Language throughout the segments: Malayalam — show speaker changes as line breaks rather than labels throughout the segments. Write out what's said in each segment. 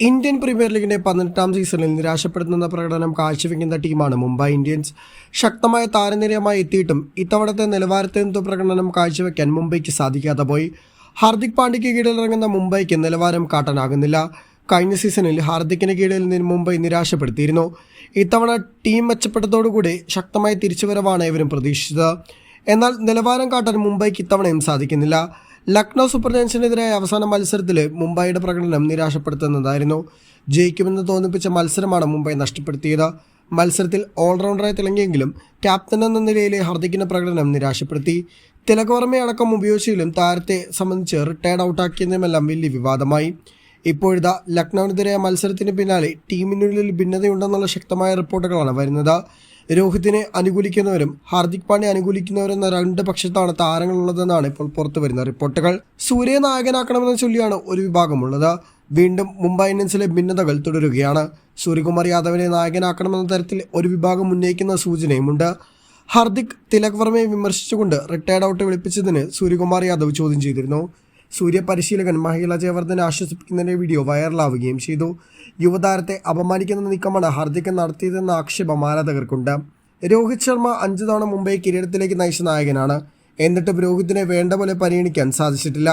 ഇന്ത്യൻ പ്രീമിയർ ലീഗിന്റെ പതിനെട്ടാം സീസണിൽ നിരാശപ്പെടുത്തുന്ന പ്രകടനം കാഴ്ചവെക്കുന്ന ടീമാണ് മുംബൈ ഇന്ത്യൻസ്. ശക്തമായ താരനിരയമായി എത്തിയിട്ടും ഇത്തവണത്തെ നിലവാരത്തെന്തു പ്രകടനം കാഴ്ചവെക്കാൻ മുംബൈക്ക് സാധിക്കാതെ പോയി. ഹാർദിക് പാണ്ഡ്യയ്ക്ക് കീഴിലിറങ്ങുന്ന മുംബൈക്ക് നിലവാരം കാട്ടാനാകുന്നില്ല. കഴിഞ്ഞ സീസണിൽ ഹാർദിക്കിന് കീഴിൽ നിന്ന് മുംബൈ നിരാശപ്പെടുത്തിയിരുന്നു. ഇത്തവണ ടീം മെച്ചപ്പെട്ടതോടുകൂടി ശക്തമായ തിരിച്ചുവരവാണ് ഇവരും പ്രതീക്ഷിച്ചത്. എന്നാൽ നിലവാരം കാട്ടാൻ മുംബൈക്ക് ഇത്തവണയും സാധിക്കുന്നില്ല. ലക്നൗ സൂപ്പർ ജയൻസിനെതിരായ അവസാന മത്സരത്തിൽ മുംബൈയുടെ പ്രകടനം നിരാശപ്പെടുത്തുന്നതായിരുന്നു. ജയിക്കുമെന്ന് തോന്നിപ്പിച്ച മത്സരമാണ് മുംബൈ നഷ്ടപ്പെടുത്തിയത്. മത്സരത്തിൽ ഓൾറൗണ്ടറായി തിളങ്ങിയെങ്കിലും ക്യാപ്റ്റൻ എന്ന നിലയിലെ ഹർദിക്കിന്റെ പ്രകടനം നിരാശപ്പെടുത്തി. തിലകവർമ്മയടക്കം ഉപയോഗിച്ചെങ്കിലും താരത്തെ സംബന്ധിച്ച് റിട്ടയർഡ് ഔട്ടാക്കിയതുമെല്ലാം വലിയ വിവാദമായി. ഇപ്പോഴത്തെ ലക്നൌവിനെതിരായ മത്സരത്തിന് പിന്നാലെ ടീമിനുള്ളിൽ ഭിന്നതയുണ്ടെന്നുള്ള ശക്തമായ റിപ്പോർട്ടുകളാണ് വരുന്നത്. രോഹിത്തിനെ അനുകൂലിക്കുന്നവരും ഹാർദിക് പാണ്ഡ്യ അനുകൂലിക്കുന്നവരും എന്ന രണ്ട് പക്ഷത്താണ് താരങ്ങളുള്ളതെന്നാണ് ഇപ്പോൾ പുറത്തു വരുന്ന റിപ്പോർട്ടുകൾ. സൂര്യ നായകനാക്കണമെന്ന് ചൊല്ലിയാണ് ഒരു വിഭാഗമുള്ളത്. വീണ്ടും മുംബൈ ഇന്ത്യൻസിലെ ഭിന്നതകൾ തുടരുകയാണ്. സൂര്യകുമാർ യാദവിനെ നായകനാക്കണമെന്ന തരത്തിൽ ഒരു വിഭാഗം ഉന്നയിക്കുന്ന സൂചനയുമുണ്ട്. ഹാർദിക് തിലക് വർമ്മയെ വിമർശിച്ചുകൊണ്ട് റിട്ടയർഡ് ഔട്ട് വിളിപ്പിച്ചതിന് സൂര്യകുമാർ യാദവ് ചോദ്യം ചെയ്തിരുന്നു. സൂര്യ പരിശീലകൻ മഹിള ജയവർദ്ധനെ ആശ്വസിപ്പിക്കുന്നതിന്റെ വീഡിയോ വൈറലാവുകയും ചെയ്തു. യുവതാരത്തെ അപമാനിക്കുന്ന നീക്കമാണ് ഹാർദിക് നടത്തിയതെന്ന ആക്ഷേപം ആരാധകർക്കുണ്ട്. രോഹിത് ശർമ്മ അഞ്ചു തവണ മുംബൈ കിരീടത്തിലേക്ക് നയിച്ച നായകനാണ്. എന്നിട്ടും രോഹിത്തിനെ വേണ്ട പോലെ പരിഗണിക്കാൻ സാധിച്ചിട്ടില്ല.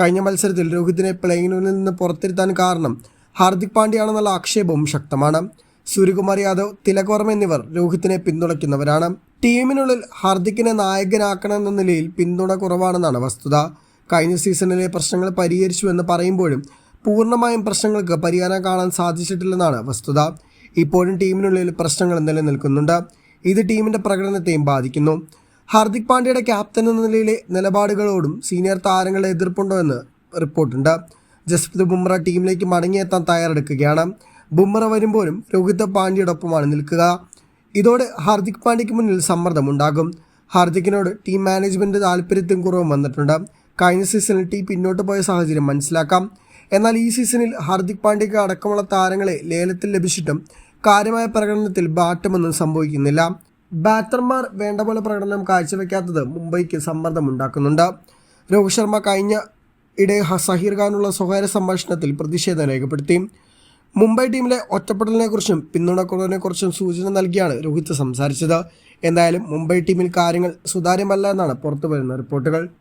കഴിഞ്ഞ മത്സരത്തിൽ രോഹിത്തിനെ പ്ലെയിനിൽ നിന്ന് പുറത്തിരുത്താൻ കാരണം ഹാർദിക് പാണ്ഡ്യയാണെന്നുള്ള ആക്ഷേപവും ശക്തമാണ്. സൂര്യകുമാർ യാദവ് തിലക് വർമ്മ എന്നിവർ രോഹിത്തിനെ പിന്തുണയ്ക്കുന്നവരാണ്. ടീമിനുള്ളിൽ ഹാർദിക്കിനെ നായകനാക്കണമെന്ന നിലയിൽ പിന്തുണ കുറവാണെന്നാണ് വസ്തുത. കഴിഞ്ഞ സീസണിലെ പ്രശ്നങ്ങൾ പരിഹരിച്ചു എന്ന് പറയുമ്പോഴും പൂർണമായും പ്രശ്നങ്ങൾക്ക് പരിഹാരം കാണാൻ സാധിച്ചിട്ടില്ലെന്നാണ് വസ്തുത. ഇപ്പോഴും ടീമിനുള്ളിൽ പ്രശ്നങ്ങൾ നിലനിൽക്കുന്നുണ്ട്. ഇത് ടീമിന്റെ പ്രകടനത്തെയും ബാധിക്കുന്നു. ഹാർദിക് പാണ്ഡ്യയുടെ ക്യാപ്റ്റൻ എന്ന നിലയിലെ നിലപാടുകളോടും സീനിയർ താരങ്ങളെ എതിർപ്പുണ്ടോ എന്ന് റിപ്പോർട്ടുണ്ട്. ജസ്പ്രീത് ബുംറ ടീമിലേക്ക് മടങ്ങിയെത്താൻ തയ്യാറെടുക്കുകയാണ്. ബുംറ വരുമ്പോഴും രോഹിത് പാണ്ഡ്യയോടൊപ്പമാണ് നിൽക്കുക. ഇതോടെ ഹാർദിക് പാണ്ഡ്യയ്ക്ക് മുന്നിൽ സമ്മർദ്ദമുണ്ടാകും. ഹാർദിക്കിനോട് ടീം മാനേജ്മെന്റ് താല്പര്യത്തിനും കുറവും വന്നിട്ടുണ്ട്. കഴിഞ്ഞ സീസണിൽ ടീം പിന്നോട്ട് പോയ സാഹചര്യം മനസ്സിലാക്കാം. എന്നാൽ ഈ സീസണിൽ ഹാർദിക് പാണ്ഡ്യയ്ക്ക് അടക്കമുള്ള താരങ്ങളെ ലേലത്തിൽ ലഭിച്ചിട്ടും കാര്യമായ പ്രകടനത്തിൽ ബാറ്റമൊന്നും സംഭവിക്കുന്നില്ല. ബാറ്റർമാർ വേണ്ട പോലെ പ്രകടനം കാഴ്ചവെക്കാത്തത് മുംബൈക്ക് സമ്മർദ്ദമുണ്ടാക്കുന്നുണ്ട്. രോഹിത് ശർമ്മ കഴിഞ്ഞ ഇടെ സഹീർ ഖാനുള്ള സ്വകാര്യ സംഭാഷണത്തിൽ പ്രതിഷേധം രേഖപ്പെടുത്തി. മുംബൈ ടീമിലെ ഒറ്റപ്പെടലിനെക്കുറിച്ചും പിന്തുണക്കുറവിനെക്കുറിച്ചും സൂചന നൽകിയാണ് രോഹിത് സംസാരിച്ചത്. എന്തായാലും മുംബൈ ടീമിൽ കാര്യങ്ങൾ സുതാര്യമല്ല എന്നാണ് പുറത്തു വരുന്ന റിപ്പോർട്ടുകൾ.